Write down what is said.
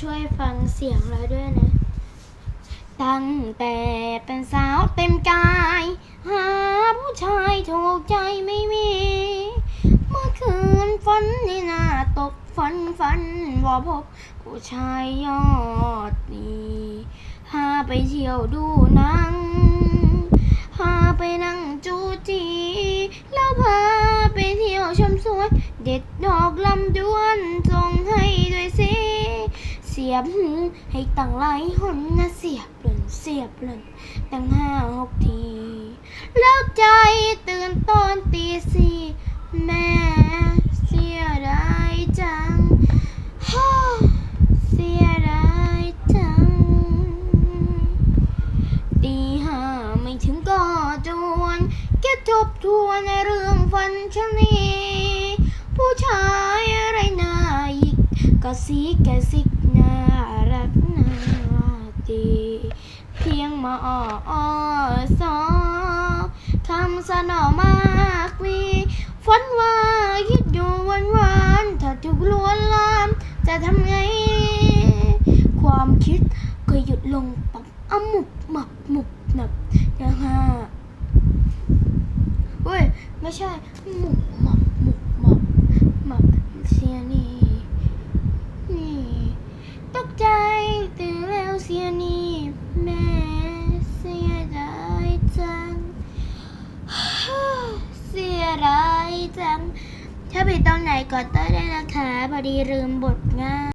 ช่วยฟังเสียงเราด้วยนะ ตั้งแต่เป็นสาวเต็มกาย หาผู้ชายถูกใจไม่มี เมื่อคืนฝันนี่นาตกฝันฝันว่าพบ ผู้ชายยอดดีพาไปเที่ยวดูหนังพาไปนั่งจูจี แล้วพาไปเที่ยวชมสวน เด็ดดอกลำ ยบ ให้ตั้งหลายหนนะเสียบหล่นเสียบหล่นตั้งห้าหกที แล้วใจตื่นตอนตีสี่แม่เสียดายจังฮ่าเสียดายจัง ตีห้าไม่ถึงก็จวนแค่ทบทวนในเรื่องฝันฉันนี้ผู้ชายอะไรนายิกก็สีแกสิก รักนาดีเพียงมาอ้ออ้อสอคำสนอมากมีฝันว่าคิดอยู่วันวันถ้าถูกลวนลามจะทำไง ความคิดก็หยุดลงปับอมุบหมับหมุบหนับนะฮะเว้ย ไม่ใช่หมุบหมับหมุบ เสียดายจังถ้าผิดตรงไหนก็เต้ยได้นะคะพอดีลืมบทง่าย